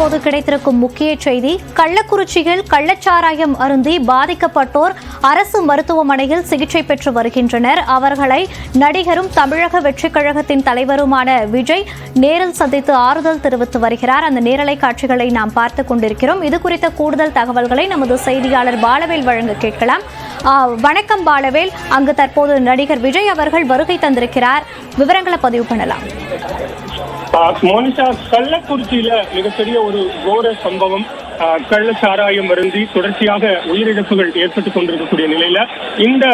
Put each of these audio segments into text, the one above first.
தற்போது கிடைத்திருக்கும் முக்கிய செய்தி கள்ளக்குறிச்சியில் கள்ளச்சாராயம் அருந்தி பாதிக்கப்பட்டோர் அரசு மருத்துவமனையில் சிகிச்சை பெற்று வருகின்றனர். அவர்களை நடிகரும் தமிழக வெற்றிக் கழகத்தின் தலைவருமான விஜய் நேரில் சந்தித்து ஆறுதல் தெரிவித்து வருகிறார். அந்த நேரலை காட்சிகளை நாம் பார்த்துக் கொண்டிருக்கிறோம். இது குறித்த கூடுதல் தகவல்களை நமது செய்தியாளர் பாலவேல் வழங்க கேட்கலாம். வணக்கம் பாலவேல். அங்கு தற்போது நடிகர் விஜய் அவர்கள் வருகை தந்திருக்கிறார். விவரங்களை பதிவு பண்ணலாம். மோனிஷா கள்ளக்குறிச்சியில மிகப்பெரிய ஒரு கோர சம்பவம் ஆஹ் கள்ள சாராயம் அருந்தி தொடர்ச்சியாக உயிரிழப்புகள் ஏற்பட்டுக் கொண்டிருக்கக்கூடிய நிலையில இந்த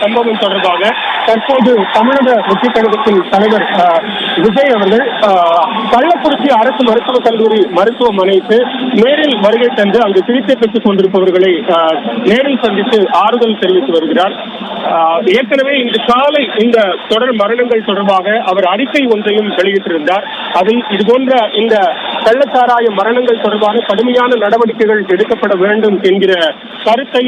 சம்பவம் தொடர்பாக தற்போது தமிழக முக்கிய கழகத்தின் தலைவர் ஆஹ் விஜய் அவர்கள் ஆஹ் கள்ளக்குறிச்சி அரசு மருத்துவக் கல்லூரி மருத்துவமனைக்கு நேரில் வருகை தந்து அங்கு சிகிச்சை பெற்றுக் கொண்டிருப்பவர்களை ஆஹ் நேரில் சந்தித்து ஆறுதல் தெரிவித்து வருகிறார். ஏற்கனவே இன்று காலை இந்த தொடர் மரணங்கள் தொடர்பாக அவர் அறிக்கை ஒன்றையும் வெளியிட்டிருந்தார். அதில் இதுபோன்ற இந்த கள்ளச்சாராய மரணங்கள் தொடர்பான கடுமையான நடவடிக்கைகள் எடுக்கப்பட வேண்டும் என்கிற கருத்தை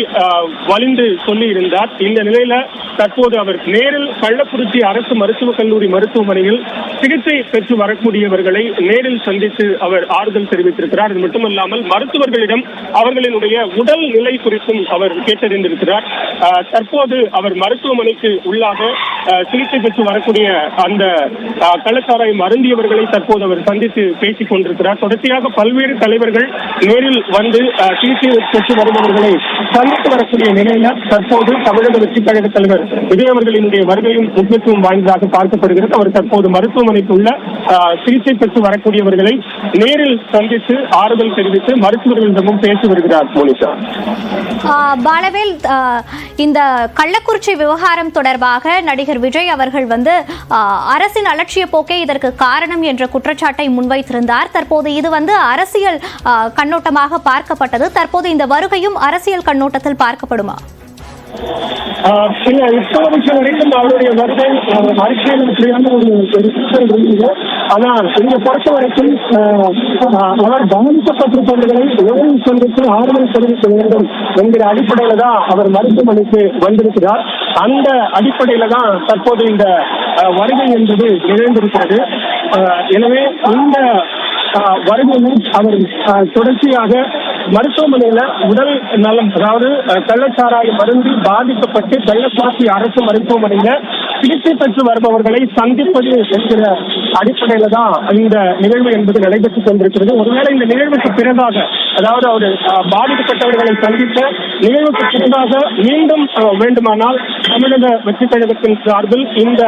வலிந்து சொல்லியிருந்தார். இந்த நிலையில தற்போது அவர் நேரில் கள்ளக்குறிச்சி அரசு மருத்துவக் கல்லூரி மருத்துவமனையில் சிகிச்சை பெற்று வரக்கூடியவர்களை நேரில் சந்தித்து அவர் ஆறுதல் தெரிவித்திருக்கிறார். அது மட்டுமல்லாமல் மருத்துவர்களிடம் அவர்களினுடைய உடல் நிலை குறித்தும் அவர் கேட்டறிந்திருக்கிறார். தற்போது அவர் அவர் மருத்துவமனைக்கு உள்ளாக சிகிச்சை பெற்று வரக்கூடிய அந்த ஆஹ், கள்ளச்சாராயம் அருந்தியவர்களை தற்போது அவர் சந்தித்து பேசிக் கொண்டிருக்கிறார். தொடர்ச்சியாக பல்வேறு தலைவர்கள் நேரில் வந்து சிகிச்சை பெற்று வருபவர்களை சந்தித்து வரக்கூடிய நிலையில தற்போது தமிழக வெற்றிக் கழக தலைவர் விஜய் அவர்களினுடைய வருகையும் முக்கியத்துவம் வாய்ந்ததாக பார்க்கப்படுகிறது. அவர் தற்போது மருத்துவமனைக்கு உள்ள சிகிச்சை பெற்று வரக்கூடியவர்களை நேரில் சந்தித்து ஆறுதல் தெரிவித்து மருத்துவர்களிடமும் பேசி வருகிறார் மோனிஷா பாலவேல் இந்த இந்த கள்ளக்குறிச்சி விவகாரம் தொடர்பாக நடிகர் விஜய் அவர்கள் வந்து அரசின் அலட்சிய போக்கே இதற்கு காரணம் என்ற குற்றச்சாட்டை முன்வைத்திருந்தார். தற்போது இது வந்து அரசியல் கண்ணோட்டமாக பார்க்கப்பட்டது. தற்போது இந்த வருகையும் அரசியல் கண்ணோட்டத்தில் பார்க்கப்படுமா? ஆஹ் இல்ல இப்போதைக்கு வரைக்கும் அவருடைய வருகை ஆஹ், அரசியல் ரீதியான ஒரு ஒரு இருந்தது. ஆனா இங்க பொறுத்த வரைக்கும் ஆஹ், ஆஹ், அவர் பாதிக்கப்பட்டிருப்பவர்களை நேரில் சந்தித்து ஆறுதல் தெரிவிக்க வேண்டும் என்கிற அடிப்படையில தான் அவர் மருத்துவமனைக்கு வந்திருக்கிறார். அந்த அடிப்படையில தான் தற்போது இந்த ஆஹ், வருகை என்பது நிகழ்ந்திருக்கிறது. ஆஹ், எனவே இந்த ஆஹ், வருகையில் அவர் ஆஹ், தொடர்ச்சியாக மருத்துவமனையில உடல் நலம் அதாவது கள்ளச்சாராய மருந்து பாதிக்கப்பட்டு கள்ளக்குறிச்சி அரசு மருத்துவமனையில சிகிச்சை பெற்று வருபவர்களை சந்திப்பது என்கிற அடிப்படையில தான் இந்த நிகழ்வு என்பது நடைபெற்றுக் கொண்டிருக்கிறது. ஒருவேளை இந்த நிகழ்வுக்கு பிறகாக அதாவது அவர் பாதிக்கப்பட்டவர்களை சந்தித்த நிகழ்வுக்கு பிறகாக மீண்டும் வேண்டுமானால் தமிழக வெற்றி கழகத்தின் சார்பில் இந்த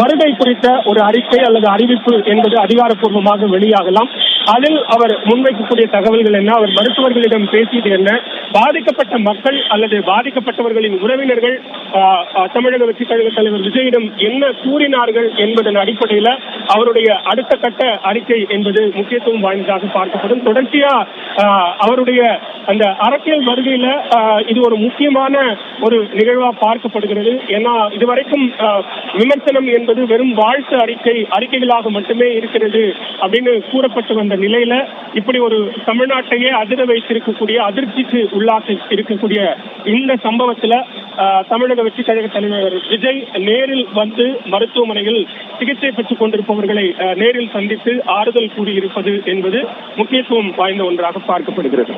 வருகை குறித்த ஒரு அறிக்கை அல்லது அறிவிப்பு என்பது அதிகாரப்பூர்வமாக வெளியாகலாம். அதில் அவர் முன்வைக்கக்கூடிய தகவல்கள் என்ன? அவர் மருத்துவர்களிடம் பேசியது என்ன? பாதிக்கப்பட்ட மக்கள் அல்லது பாதிக்கப்பட்டவர்களின் உறவினர்கள் தமிழக வெற்றிக் கழக தலைவர் விஜயிடம் என்ன கூறினார்கள் என்பதன் அடிப்படையில் அவருடைய அடுத்த கட்ட அறிக்கை என்பது முக்கியத்துவம் வாய்ந்ததாக பார்க்கப்படும். தொடர்ச்சியா அவருடைய அந்த அரசியல் வருகையில இது ஒரு முக்கியமான ஒரு நிகழ்வா பார்க்கப்படுகிறது. ஏன்னா இதுவரைக்கும் விமர்சனம் என்பது வெறும் வாழ்த்து அறிக்கை அறிக்கைகளாக மட்டுமே இருக்கிறது அப்படின்னு கூறப்பட்டு வந்த நிலையில இப்படி ஒரு தமிழ்நாட்டையே அதிர வைத்திருக்கக்கூடிய அதிர்ச்சிக்கு உள்ளாக இருக்கக்கூடிய இந்த சம்பவத்துல தமிழக வெற்றி கழக தலைவர் விஜய் நேரில் வந்து மருத்துவமனையில் சிகிச்சை பெற்றுக் கொண்டிருப்பவர்களை நேரில் சந்தித்து ஆறுதல் கூறியிருப்பது என்பது முக்கியத்துவம் வாய்ந்த ஒன்றாக பார்க்கப்படுகிறது.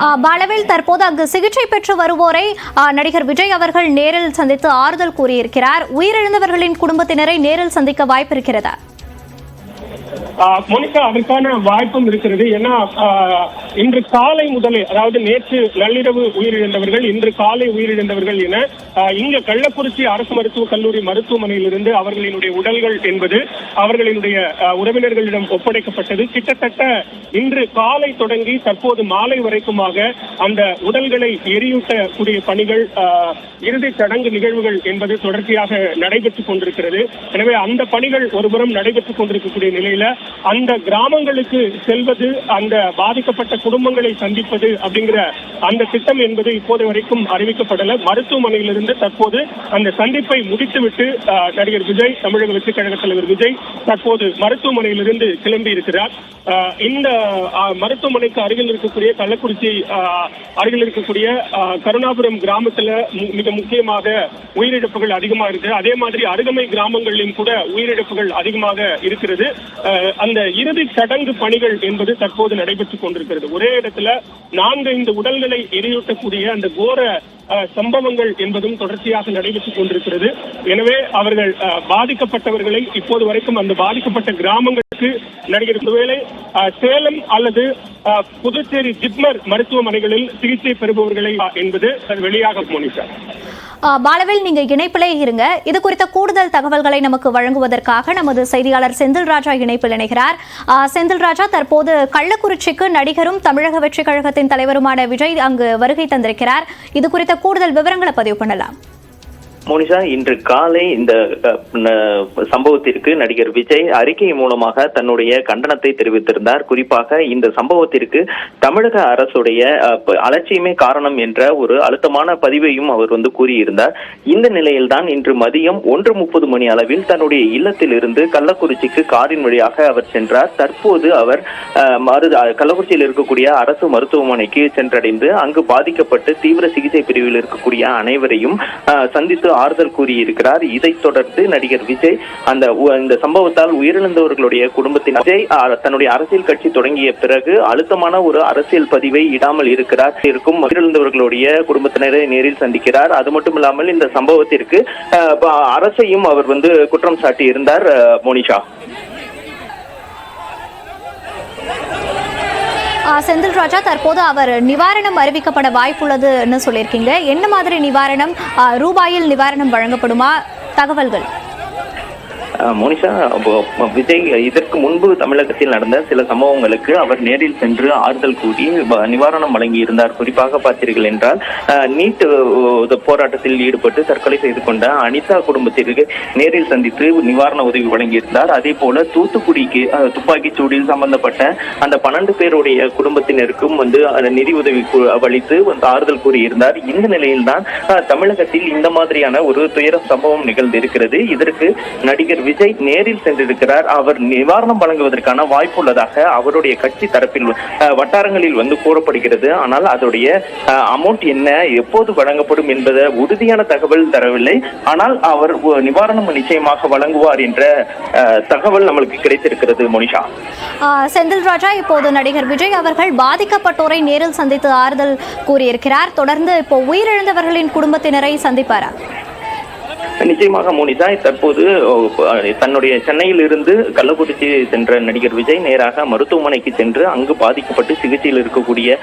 ஆ, பாலவேல் தற்போது அங்கு சிகிச்சை பெற்று வருவோரை நடிகர் விஜய் அவர்கள் நேரில் சந்தித்து ஆறுதல் கூறியிருக்கிறார். உயிரிழந்தவர்களின் குடும்பத்தினரை நேரில் சந்திக்க வாய்ப்பு இருக்கிறதா மோனிகா அதற்கான வாய்ப்பும் இருக்கிறது. ஏன்னா இன்று காலை முதலே அதாவது நேற்று நள்ளிரவு உயிரிழந்தவர்கள் இன்று காலை உயிரிழந்தவர்கள் என இங்க கள்ளக்குறிச்சி அரசு மருத்துவக் கல்லூரி மருத்துவமனையிலிருந்து அவர்களினுடைய உடல்கள் என்பது அவர்களினுடைய உறவினர்களிடம் ஒப்படைக்கப்பட்டது. கிட்டத்தட்ட இன்று காலை தொடங்கி தற்போது மாலை வரைக்குமாக அந்த உடல்களை எரியூட்டக்கூடிய பணிகள் இறுதி இறுதிச் சடங்கு நிகழ்வுகள் என்பது தொடர்ச்சியாக நடைபெற்றுக் கொண்டிருக்கிறது. எனவே அந்த பணிகள் ஒருபுறம் நடைபெற்றுக் கொண்டிருக்கக்கூடிய நிலையில அந்த கிராமங்களுக்கு செல்வது அந்த பாதிக்கப்பட்ட குடும்பங்களை சந்திப்பது அப்படிங்கிற அந்த திட்டம் என்பது இப்போது வரைக்கும் அறிவிக்கப்படல. மருத்துவமனையிலிருந்து தற்போது அந்த சந்திப்பை முடித்துவிட்டு ஆஹ், நடிகர் விஜய் தமிழக வெற்றிக் கழக தலைவர் விஜய் தற்போது மருத்துவமனையிலிருந்து கிளம்பி இருக்கிறார். இந்த மருத்துவமனைக்கு அருகில் இருக்கக்கூடிய கள்ளக்குறிச்சி அருகில் இருக்கக்கூடிய ஆஹ், கருணாபுரம் கிராமத்துல மு- மிக முக்கியமாக உயிரிழப்புகள் அதிகமாக இருக்கு. அதே மாதிரி அருகமை கிராமங்களிலும் கூட உயிரிழப்புகள் அதிகமாக இருக்கிறது. அந்த இறுதி சடங்கு பணிகள் என்பது தற்போது நடைபெற்றுக் கொண்டிருக்கிறது. ஒரே இடத்துல நான்கு ஐந்து உடல்களை எரியூட்டக்கூடிய அந்த கோர சம்பவங்கள் என்பதும் தொடர்ச்சியாக நடைபெற்றுக் கொண்டிருக்கிறது. எனவே அவர்கள் அஹ், பாதிக்கப்பட்டவர்களை இப்போது வரைக்கும் அந்த பாதிக்கப்பட்ட கிராமங்களுக்கு நடிகர் ஒருவேளை அஹ், சேலம் அல்லது புதுச்சேரி ஜிப்மர் மருத்துவமனைகளில் சிகிச்சை பெறுபவர்களை என்பது வெளியாக மோனிஷா பாலவேல் நீங்க இணைப்பிலே இருங்க. இது குறித்த கூடுதல் தகவல்களை நமக்கு வழங்குவதற்காக நமது செய்தியாளர் செந்தில் ராஜா இணைப்பில் இணைகிறார். செந்தில் ராஜா தற்போது கள்ளக்குறிச்சிக்கு நடிகரும் தமிழக வெற்றிக் கழகத்தின் தலைவருமான விஜய் அங்கு வருகை தந்திருக்கிறார். இது குறித்த கூடுதல் விவரங்களை பதிவு பண்ணலாம். மோனிஷா இன்று காலை இந்த சம்பவத்திற்கு நடிகர் விஜய் அறிக்கை மூலமாக தன்னுடைய கண்டனத்தை தெரிவித்திருந்தார். குறிப்பாக இந்த சம்பவத்திற்கு தமிழக அரசுடைய அலட்சியமே காரணம் என்ற ஒரு அழுத்தமான பதிவையும் அவர் வந்து கூறியிருந்தார். இந்த நிலையில்தான் இன்று மதியம் ஒன்று முப்பது மணி அளவில் தன்னுடைய இல்லத்தில் இருந்து கள்ளக்குறிச்சிக்கு காரின் வழியாக அவர் சென்றார். தற்போது அவர் அஹ், மரு கள்ளக்குறிச்சியில் இருக்கக்கூடிய அரசு மருத்துவமனைக்கு சென்றடைந்து அங்கு பாதிக்கப்பட்டு தீவிர சிகிச்சை பிரிவில் இருக்கக்கூடிய அனைவரையும் சந்தித்து சந்தித்து ஆறுதல் கூறியிருக்கிறார். இதைத் தொடர்ந்து நடிகர் விஜய் அந்த இந்த சம்பவத்தால் உயிரிழந்தவர்களுடைய குடும்பத்தின் விஜய் தன்னுடைய அரசியல் கட்சி தொடங்கிய பிறகு அழுத்தமான ஒரு அரசியல் பதிவை இடாமல் இருக்கிறார். இருக்கும் உயிரிழந்தவர்களுடைய குடும்பத்தினரை நேரில் சந்திக்கிறார். அது மட்டும் இல்லாமல் இந்த சம்பவத்திற்கு அரசையும் அவர் வந்து குற்றம் சாட்டி இருந்தார் மோனிஷா. செந்தில் ராஜா தற்போது அவர் நிவாரணம் அறிவிக்கப்பட வாய்ப்புள்ளதுன்னு சொல்லியிருக்கீங்க. என்ன மாதிரி நிவாரணம் ரூபாயில் நிவாரணம் வழங்கப்படுமா? தகவல்கள். மோனிஷா விஜய் இதற்கு முன்பு தமிழகத்தில் நடந்த சில சம்பவங்களுக்கு அவர் நேரில் சென்று ஆறுதல் கூறி வ- நிவாரணம் வழங்கி இருந்தார் குறிப்பாக பார்த்தீர்கள் என்றால் நீட் போராட்டத்தில் ஈடுபட்டு தற்கொலை செய்து கொண்ட அனிதா குடும்பத்திற்கு நேரில் சந்தித்து நிவாரண உதவி வழங்கியிருந்தார். அதே போல தூத்துக்குடிக்கு துப்பாக்கி துப்பாக்கிச் சூடில் சம்பந்தப்பட்ட அந்த பன்னெண்டு பேருடைய குடும்பத்தினருக்கும் வந்து அந்த நிதி உதவி கு- அளித்து வந்து ஆறுதல் கூறியிருந்தார். இந்த நிலையில்தான் தமிழகத்தில் இந்த மாதிரியான ஒரு துயர சம்பவம் நிகழ்ந்திருக்கிறது. இதற்கு நடிகர் விஜய் நேரில் சென்றிருக்கிறார். அவர் நிவாரணம் வழங்குவதற்கான வாய்ப்பு உள்ளதாக அவருடைய கட்சி தரப்பில் வட்டாரங்களில் வந்து கூறப்படுகிறது. ஆனால் அதோடைய அமௌண்ட் என்ன எப்போது வழங்கப்படும் என்பத உறுதியான தகவல் தரவில்லை. ஆனால் அவர் நிவாரணம் நிச்சயமாக வழங்குவார் என்ற தகவல் நம்மளுக்கு கிடைத்திருக்கிறது மோனிஷா. செந்தில் ராஜா இப்போது நடிகர் விஜய் அவர்கள் பாதிக்கப்பட்டோரை நேரில் சந்தித்து ஆறுதல் கூறியிருக்கிறார். தொடர்ந்து இப்போ உயிரிழந்தவர்களின் குடும்பத்தினரை சந்திப்பாரா? நிச்சயமாக மோனிஷா தற்போது தன்னுடைய சென்னையில் இருந்து கள்ளக்குறிச்சி சென்ற நடிகர் விஜய் நேராக மருத்துவமனைக்கு சென்று அங்கு பாதிக்கப்பட்டு சிகிச்சையில் இருக்கக்கூடிய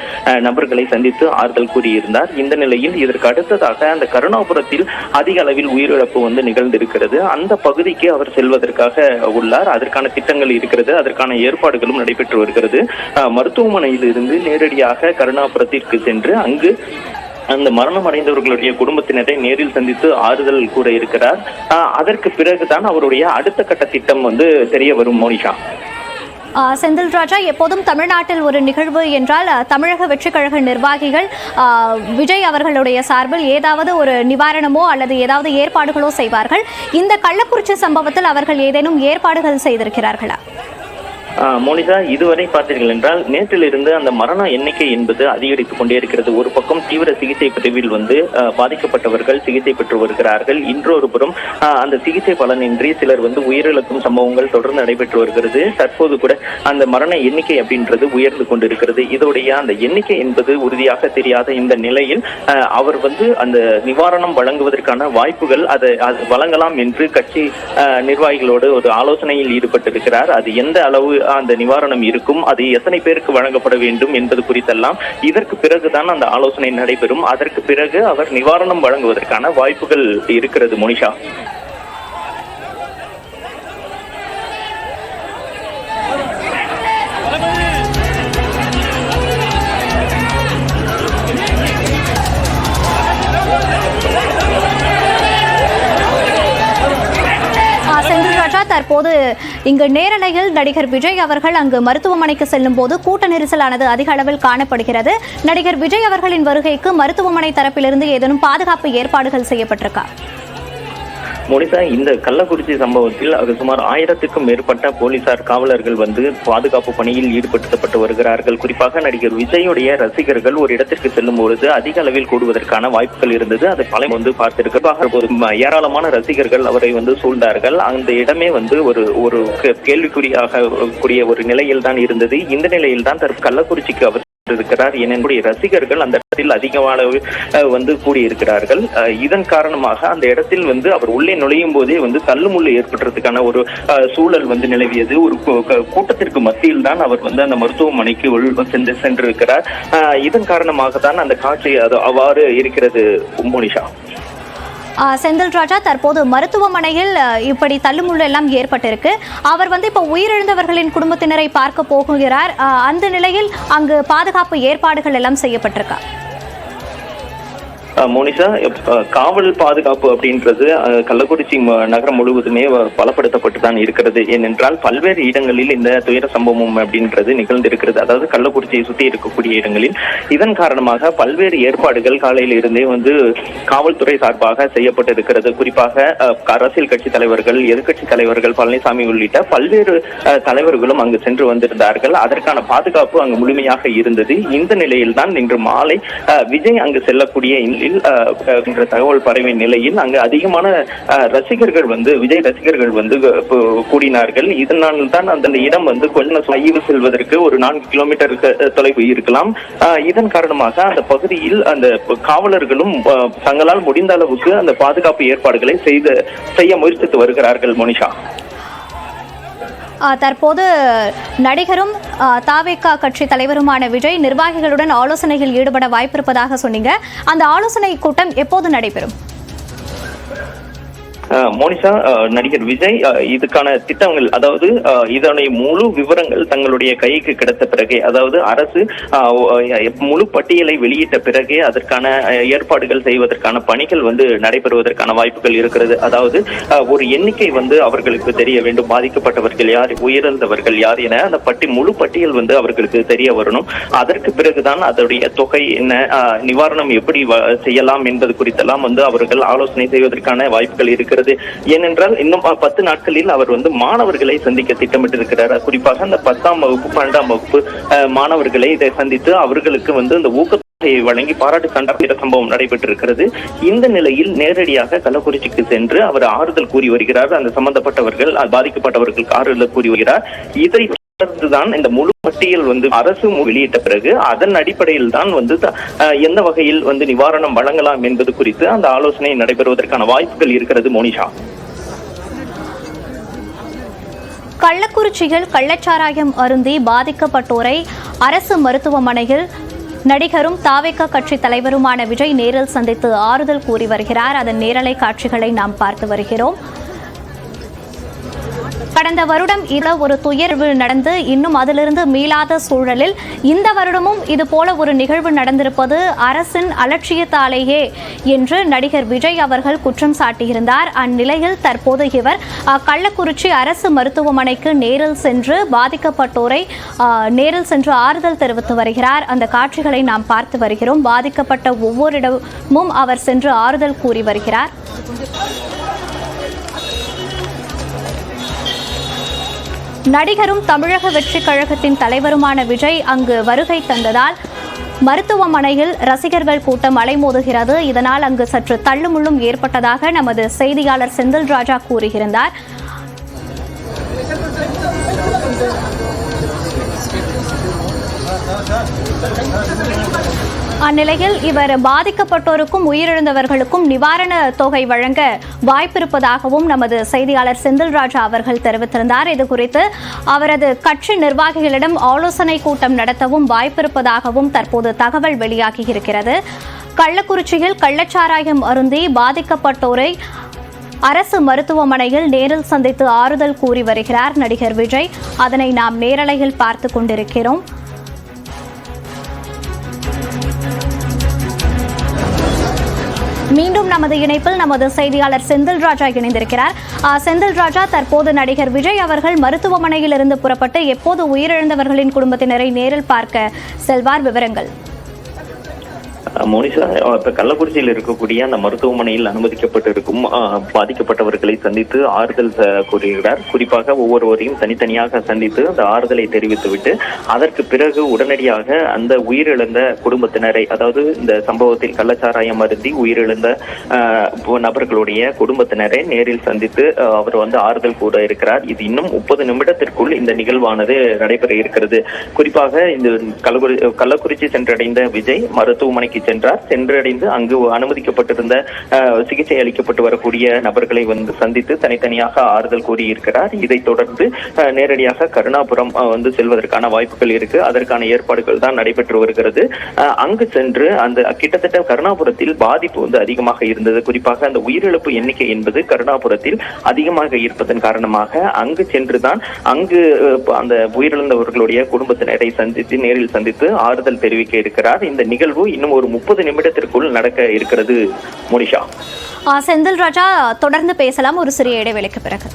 நபர்களை சந்தித்து ஆறுதல் கூறியிருந்தார். இந்த நிலையில் இதற்கு அடுத்ததாக அந்த கருணாபுரத்தில் அதிக அளவில் உயிரிழப்பு வந்து நிகழ்ந்திருக்கிறது. அந்த பகுதிக்கு அவர் செல்வதற்காக உள்ளார். அதற்கான திட்டங்கள் இருக்கிறது. அதற்கான ஏற்பாடுகளும் நடைபெற்று வருகிறது. மருத்துவமனையில் இருந்து நேரடியாக கருணாபுரத்திற்கு சென்று அங்கு அந்த மரணம் அடைந்தவர்களுடைய குடும்பத்தினரை நேரில் சந்தித்து ஆறுதல் கூட இருக்கிறார். ஆஹ் அதற்கு பிறகுதான் அவருடைய அடுத்த கட்ட திட்டம் வந்து தெரிய வரும் மோனிஷா. செந்தில் ராஜா எப்போதும் தமிழ்நாட்டில் ஒரு நிகழ்வு என்றால் தமிழக வெற்றிக் கழக நிர்வாகிகள் விஜய் அவர்களுடைய சார்பில் ஏதாவது ஒரு நிவாரணமோ அல்லது ஏதாவது ஏற்பாடுகளோ செய்வார்கள். இந்த கள்ளக்குறிச்சி சம்பவத்தில் அவர்கள் ஏதேனும் ஏற்பாடுகள் செய்திருக்கிறார்களா? மோனிதா இதுவரை பார்த்தீர்கள் என்றால் நேற்றிலிருந்து அந்த மரண எண்ணிக்கை என்பது அதிகரித்துக் கொண்டே இருக்கிறது. ஒரு பக்கம் தீவிர சிகிச்சை பிரிவில் வந்து பாதிக்கப்பட்டவர்கள் சிகிச்சை பெற்று வருகிறார்கள். இன்றொரு புறம் அந்த சிகிச்சை பலனின்றி சிலர் வந்து உயிரிழக்கும் சம்பவங்கள் தொடர்ந்து நடைபெற்று வருகிறது. தற்போது கூட அந்த மரண எண்ணிக்கை அப்படின்றது உயர்ந்து கொண்டிருக்கிறது. இதோடைய அந்த எண்ணிக்கை என்பது உறுதியாக தெரியாத இந்த நிலையில் அவர் வந்து அந்த நிவாரணம் வழங்குவதற்கான வாய்ப்புகள் அதை அது வழங்கலாம் என்று கட்சி நிர்வாகிகளோடு ஒரு ஆலோசனையில் ஈடுபட்டிருக்கிறார். அது எந்த அளவு அந்த நிவாரணம் இருக்கும். அது எத்தனை பேருக்கு வழங்கப்பட வேண்டும் என்பது குறித்தெல்லாம் இதற்கு பிறகுதான் அந்த ஆலோசனை நடைபெறும். அதற்கு பிறகு அவர் நிவாரணம் வழங்குவதற்கான வாய்ப்புகள் இருக்கிறது மோனிஷா. தற்போது இங்கு நேரலையில் நடிகர் விஜய் அவர்கள் அங்கு மருத்துவமனைக்கு செல்லும் போது கூட்ட நெரிசலானது அதிக அளவில் காணப்படுகிறது. நடிகர் விஜய் அவர்களின் வருகைக்கு மருத்துவமனை தரப்பிலிருந்து ஏதேனும் பாதுகாப்பு ஏற்பாடுகள் செய்யப்பட்டிருக்கா? முடிசா இந்த கள்ளக்குறிச்சி சம்பவத்தில் அது சுமார் ஆயிரத்துக்கும் மேற்பட்ட போலீசார் காவலர்கள் வந்து பாதுகாப்பு பணியில் ஈடுபடுத்தப்பட்டு வருகிறார்கள். குறிப்பாக நடிகர் விஜயுடைய ரசிகர்கள் ஒரு இடத்திற்கு செல்லும் பொழுது அதிக அளவில் கூடுவதற்கான வாய்ப்புகள் இருந்தது. அதை பல வந்து பார்த்திருக்கிறார் போது ஏராளமான ரசிகர்கள் அவரை வந்து சூழ்ந்தார்கள். அந்த இடமே வந்து ஒரு ஒரு கே- கேள்விக்குறியாக கூடிய ஒரு நிலையில் தான் இருந்தது. இந்த நிலையில் தான் தற்போது கள்ளக்குறிச்சிக்கு அவர் இருக்கிறார் என்னுடைய ரசிகர்கள் அந்த இடத்தில் அதிகமான அளவு, வந்து கூடியிருக்கிறார்கள். இதன் காரணமாக அந்த இடத்தில் வந்து அவர் உள்ளே நுழையும் போதே வந்து தள்ளுமுள்ளு ஏற்படுறதுக்கான ஒரு சூழல் வந்து நிலவியது. ஒரு கூட்டத்திற்கு மத்தியில் தான் அவர் வந்து அந்த மருத்துவமனைக்கு சென்று சென்றிருக்கிறார். இதன் காரணமாக தான் அந்த காட்சி அது அவ்வாறு இருக்கிறது மோனிஷா செந்தில் ராஜா தற்போது மருத்துவமனையில் இப்படி தள்ளுமுள்ளு எல்லாம் ஏற்பட்டிருக்கு. அவர் வந்து இப்போ உயிரிழந்தவர்களின் குடும்பத்தினரை பார்க்க போகிறார். அந்த நிலையில் அங்கு பாதுகாப்பு ஏற்பாடுகள் எல்லாம் செய்யப்பட்டிருக்கா? மோனிஷா காவல் பாதுகாப்பு அப்படின்றது கள்ளக்குறிச்சி நகரம் முழுவதுமே பலப்படுத்தப்பட்டு தான் இருக்கிறது. ஏனென்றால் பல்வேறு இடங்களில் இந்த துயர சம்பவம் அப்படின்றது நிகழ்ந்திருக்கிறது. அதாவது கள்ளக்குறிச்சியை சுற்றி இருக்கக்கூடிய இடங்களில். இதன் காரணமாக பல்வேறு ஏற்பாடுகள் காலையில் இருந்தே வந்து காவல்துறை சார்பாக செய்யப்பட்டிருக்கிறது. குறிப்பாக அரசியல் கட்சி தலைவர்கள் எதிர்க்கட்சி தலைவர்கள் பழனிசாமி உள்ளிட்ட பல்வேறு தலைவர்களும் அங்கு சென்று வந்திருந்தார்கள். அதற்கான பாதுகாப்பு அங்கு முழுமையாக இருந்தது. இந்த நிலையில்தான் இன்று மாலை விஜய் அங்கு செல்லக்கூடிய நிலையில் தகவல் பரவிய நிலையில் அங்கு அதிகமான ரசிகர்கள் வந்து விஜய் ரசிகர்கள் வந்து கூடினார்கள். இதனால் தான் அந்த இடம் வந்து கொஞ்சம் ஆய்வு செல்வதற்கு ஒரு நான்கு கிலோமீட்டர் தொலைவு இருக்கலாம். இதன் காரணமாக அந்த பகுதியில் அந்த காவலர்களும் தங்களால் முடிந்த அளவுக்கு அந்த பாதுகாப்பு ஏற்பாடுகளை செய்து செய்ய முயற்சித்து வருகிறார்கள் மோனிஷா. தற்போது நடிகரும் தாவேக்கா தாவேகா கட்சி தலைவருமான விஜய் நிர்வாகிகளுடன் ஆலோசனையில் ஈடுபட வாய்ப்பிருப்பதாக சொன்னீங்க. அந்த ஆலோசனை கூட்டம் எப்போது நடைபெறும்? மோனிஷா நடிகர் விஜய் இதுக்கான திட்டங்கள் அதாவது இதனுடைய முழு விவரங்கள் தங்களுடைய கைக்கு கிடைத்த பிறகே அதாவது அரசு முழு பட்டியலை வெளியிட்ட பிறகே அதற்கான ஏற்பாடுகள் செய்வதற்கான பணிகள் வந்து நடைபெறுவதற்கான வாய்ப்புகள் இருக்கிறது. அதாவது ஒரு எண்ணிக்கை வந்து அவர்களுக்கு தெரிய வேண்டும். பாதிக்கப்பட்டவர்கள் யார் உயிரிழந்தவர்கள் யார் என அந்த பட்டி முழு பட்டியல் வந்து அவர்களுக்கு தெரிய வரணும். அதற்கு பிறகுதான் அதனுடைய தொகை என்ன நிவாரணம் எப்படி வ- செய்யலாம் என்பது குறித்தெல்லாம் வந்து அவர்கள் ஆலோசனை செய்வதற்கான வாய்ப்புகள் இருக்கிறது. இருக்கிறது. ஏனென்றால் இன்னும் பத்து நாட்களில் அவர் வந்து மாணவர்களை சந்திக்க திட்டமிட்டிருக்கிறார். குறிப்பாக அந்த பத்தாம் வகுப்பு பன்னெண்டாம் வகுப்பு மாணவர்களை இதை சந்தித்து அவர்களுக்கு வந்து இந்த ஊக்க வழங்கி பாராட்டு கண்டாப்பிட சம்பவம் நடைபெற்றிருக்கிறது. இந்த நிலையில் நேரடியாக கள்ளக்குறிச்சிக்கு சென்று அவர் ஆறுதல் கூறி வருகிறார். அந்த சம்பந்தப்பட்டவர்கள் அஹ், பாதிக்கப்பட்டவர்களுக்கு ஆறுதல் கூறி வருகிறார். இதை தொடர்ந்துதான் இந்த முழு பட்டியல் வந்து அரசு வெளியிட்ட பிறகு அதன் அடிப்படையில் தான் வந்து எந்த வகையில் வந்து நிவாரணம் வழங்கலாம் என்பது குறித்து அந்த ஆலோசனை நடைபெறுவதற்கான வாய்ப்புகள் இருக்கிறது மோனிஷா. கள்ளக்குறிச்சியில் கள்ளச்சாராயம் அருந்தி பாதிக்கப்பட்டோரை அரசு மருத்துவமனையில் நடிகரும் தாவேக கட்சி தலைவருமான விஜய் நேரில் சந்தித்து ஆறுதல் கூறி வருகிறார். அதன் நேரலை காட்சிகளை நாம் பார்த்து வருகிறோம். கடந்த வருடம் இத ஒரு துயர்வு நடந்து இன்னும் அதிலிருந்து மீளாத சூழலில் இந்த வருடமும் இது போல ஒரு நிகழ்வு நடந்திருப்பது அரசின் அலட்சியத்தாலேயே என்று நடிகர் விஜய் அவர்கள் குற்றம் சாட்டியிருந்தார். அந்நிலையில் தற்போது இவர் கள்ளக்குறிச்சி அரசு மருத்துவமனைக்கு நேரில் சென்று பாதிக்கப்பட்டோரை நேரில் சென்று ஆறுதல் தெரிவித்து வருகிறார். அந்த காட்சிகளை நாம் பார்த்து வருகிறோம். பாதிக்கப்பட்ட ஒவ்வொரு இடமும் அவர் சென்று ஆறுதல் கூறி வருகிறார். நடிகரும் தமிழக வெற்றிக் கழகத்தின் தலைவருமான விஜய் அங்கு வருகை தந்ததால் மருத்துவமனையில் ரசிகர்கள் கூட்டம் அலைமோதுகிறது. இதனால் அங்கு சற்று தள்ளுமுள்ளும் ஏற்பட்டதாக நமது செய்தியாளர் செந்தில் ராஜா கூறியிருந்தார் அந்நிலையில் இவர் பாதிக்கப்பட்டோருக்கும் உயிரிழந்தவர்களுக்கும் நிவாரண தொகை வழங்க வாய்ப்பிருப்பதாகவும் நமது செய்தியாளர் செந்தில் ராஜா அவர்கள் தெரிவித்திருந்தார். இது குறித்து அவரது கட்சி நிர்வாகிகளிடம் ஆலோசனை கூட்டம் நடத்தவும் வாய்ப்பிருப்பதாகவும் தற்போது தகவல் வெளியாகியிருக்கிறது. கள்ளக்குறிச்சியில் கள்ளச்சாராயம் அருந்தி பாதிக்கப்பட்டோரை அரசு மருத்துவமனையில் நேரில் சந்தித்து ஆறுதல் கூறி வருகிறார் நடிகர் விஜய். அதனை நாம் நேரலையில் பார்த்து கொண்டிருக்கிறோம். மீண்டும் நமது இணைப்பில் நமது செய்தியாளர் செந்தில் ராஜா இணைந்திருக்கிறார். ஆ, செந்தில் ராஜா தற்போது நடிகர் விஜய் அவர்கள் மருத்துவமனையில் இருந்து புறப்பட்டு எப்போது உயிரிழந்தவர்களின் குடும்பத்தினரை நேரில் பார்க்க செல்வார். விவரங்கள். மோனிஷா இப்ப கள்ளக்குறிச்சியில் இருக்கக்கூடிய அந்த மருத்துவமனையில் அனுமதிக்கப்பட்டிருக்கும் பாதிக்கப்பட்டவர்களை சந்தித்து ஆறுதல் கூறுகிறார். குறிப்பாக ஒவ்வொருவரையும் தனித்தனியாக சந்தித்து அந்த ஆறுதலை தெரிவித்துவிட்டு அதற்கு பிறகு உடனடியாக அந்த உயிரிழந்த குடும்பத்தினரை அதாவது இந்த சம்பவத்தில் கள்ளச்சாராயம் அருந்தி உயிரிழந்த நபர்களுடைய குடும்பத்தினரை நேரில் சந்தித்து அவர் வந்து ஆறுதல் கூற இருக்கிறார். இது இன்னும் முப்பது நிமிடத்திற்குள் இந்த நிகழ்வானது நடைபெற இருக்கிறது. குறிப்பாக இந்த கள்ளக்குறி கள்ளக்குறிச்சி சென்றடைந்த விஜய் மருத்துவமனைக்கு சென்றார். சென்றடைந்து அங்கு அனுமதிக்கப்பட்டிருந்த சிகிச்சை அளிக்கப்பட்டு வரக்கூடிய நபர்களை வந்து சந்தித்து தனித்தனியாக ஆறுதல் கூறியிருக்கிறார். இதைத் தொடர்ந்து நேரடியாக கருணாபுரம் வந்து செல்வதற்கான வாய்ப்புகள் இருக்கு. அதற்கான ஏற்பாடுகள் தான் நடைபெற்று வருகிறது. அங்கு சென்று அந்த கிட்டத்தட்ட கருணாபுரத்தில் பாதிப்பு வந்து அதிகமாக இருந்தது. குறிப்பாக அந்த உயிரிழப்பு எண்ணிக்கை என்பது கருணாபுரத்தில் அதிகமாக இருப்பதன் காரணமாக அங்கு சென்றுதான் அங்கு அந்த உயிரிழந்தவர்களுடைய குடும்பத்தினரை சந்தித்து நேரில் சந்தித்து ஆறுதல் தெரிவிக்க இருக்கிறார். இந்த நிகழ்வு இன்னும் ஒரு முப்பது நிமிடத்திற்குள் நடக்க இருக்கிறது மோனிஷா. செந்தில் ராஜா தொடர்ந்து பேசலாம். ஒரு சிறிய இடைவேளைக்கு பிறகு.